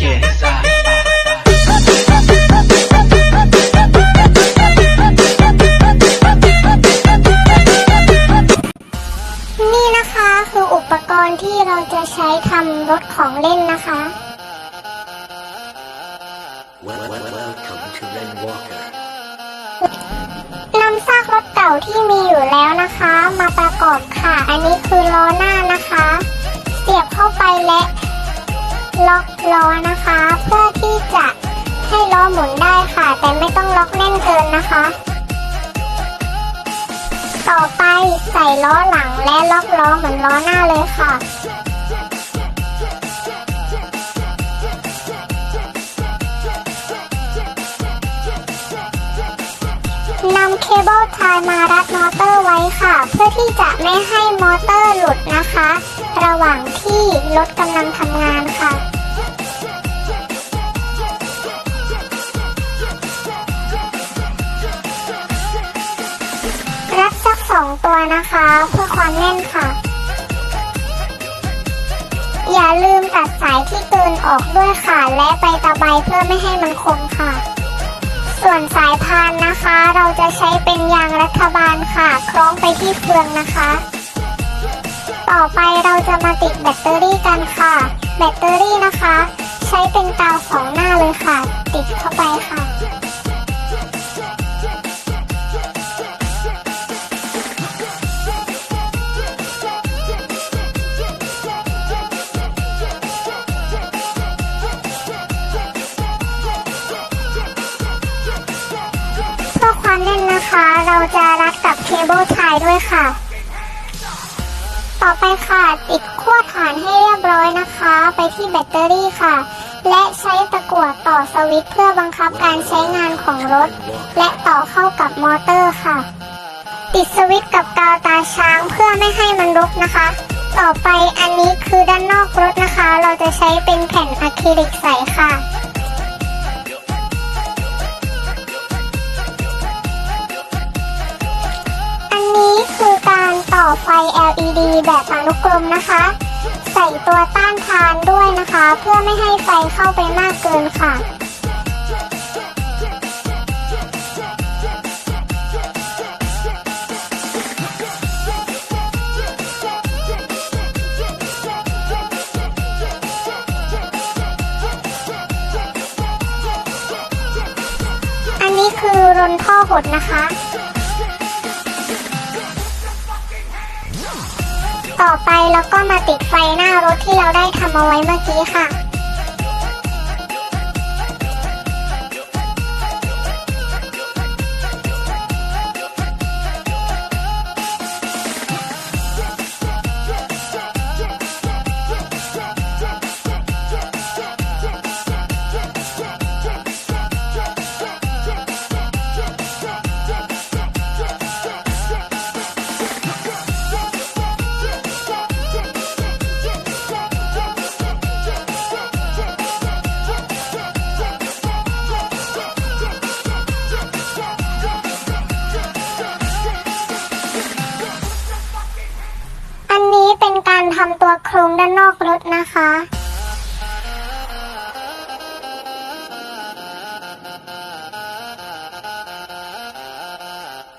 que sa- นี่นะคะคืออุปกรณ์ที่เราจะใช้ทำรถของเล่นนะคะ Well, well, welcome to Ren Walker. นำซากรถเก่าที่มีอยู่แล้วนะคะ มาประกอบค่ะ อันนี้คือล้อหน้านะคะ เสียบเข้าไปและ ล็อกล้อนะคะ เพื่อที่จะให้ล้อหมุนได้ค่ะ แต่ไม่ต้องล็อกแน่นเกินนะคะ ต่อไปใส่ล้อหลังและล็อกล้อเหมือนล้อหน้าเลยค่ะำเคเบิลไทยมารัดมอเตอร์ไว้ค่ะ เพื่อที่จะไม่ให้มอเตอร์หลุดนะคะ ระหว่างที่รถกำลังทำงานค่ะรัดสักสองตัวนะคะเพื่อความแน่นค่ะ อย่าลืมตัดสายที่เกินออกด้วยค่ะ และไปตะไบเพื่อไม่ให้มันคมค่ะ ส่วนสายพานนะคะ เราจะใช้เป็นยางรัฐบาลค่ะ คล้องไปที่เฟืองนะคะ ต่อไปเราจะมาติดแบตเตอรี่กันค่ะ แบตเตอรี่นะคะ ใช้เป็นกาวสองหน้าเลยค่ะ ติดเข้าไปค่ะ เพื่อความแน่นนะคะ เราจะรัดกับเคเบิลไทยด้วยค่ะ ต่อไปค่ะติดขั้วฐานให้เรียบร้อยนะคะ ไปที่แบตเตอรี่ค่ะ และใช้ตะกั่วต่อสวิตช์เพื่อบังคับการใช้งานของรถ และต่อเข้ากับมอเตอร์ค่ะ ติดสวิตช์กับกาวตาช้างเพื่อไม่ให้มันรกนะคะ ต่อไปอันนี้คือด้านนอกรถนะคะ เราจะใช้เป็นแผ่นอะคริลิกใสค่ะ ไฟ LED แบบอนุกรมนะคะ ใส่ตัวต้านทานด้วยนะคะ เพื่อไม่ให้ไฟเข้าไปมากเกินค่ะอันนี้คือรนท่อหดนะคะ ต่อไปเราก็มาติดไฟหน้ารถที่เราได้ทำเอาไว้เมื่อกี้ค่ะ การทำตัวโครงด้านนอกรถนะคะ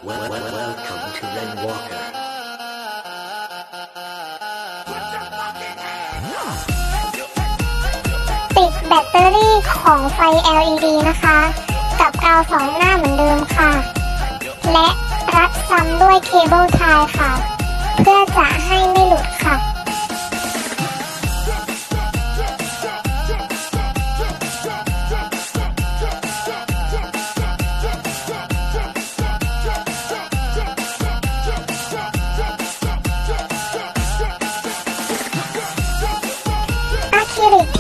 Well, well, welcome to Ren Walker. ติดแบตเตอรี่ของไฟ LED นะคะ กับกาวสองหน้าเหมือนเดิมค่ะ และรัดซ้ำด้วยเคเบิลไทยค่ะ เพื่อจะให้ไม่หลุดค่ะอะ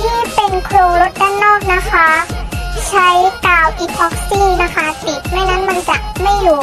ที่เป็นครงรถด้านนอกนะคะ ใช้กาวอีพ็อกซี่นะคะ ติดไม่นั้นมันจะไม่อยู่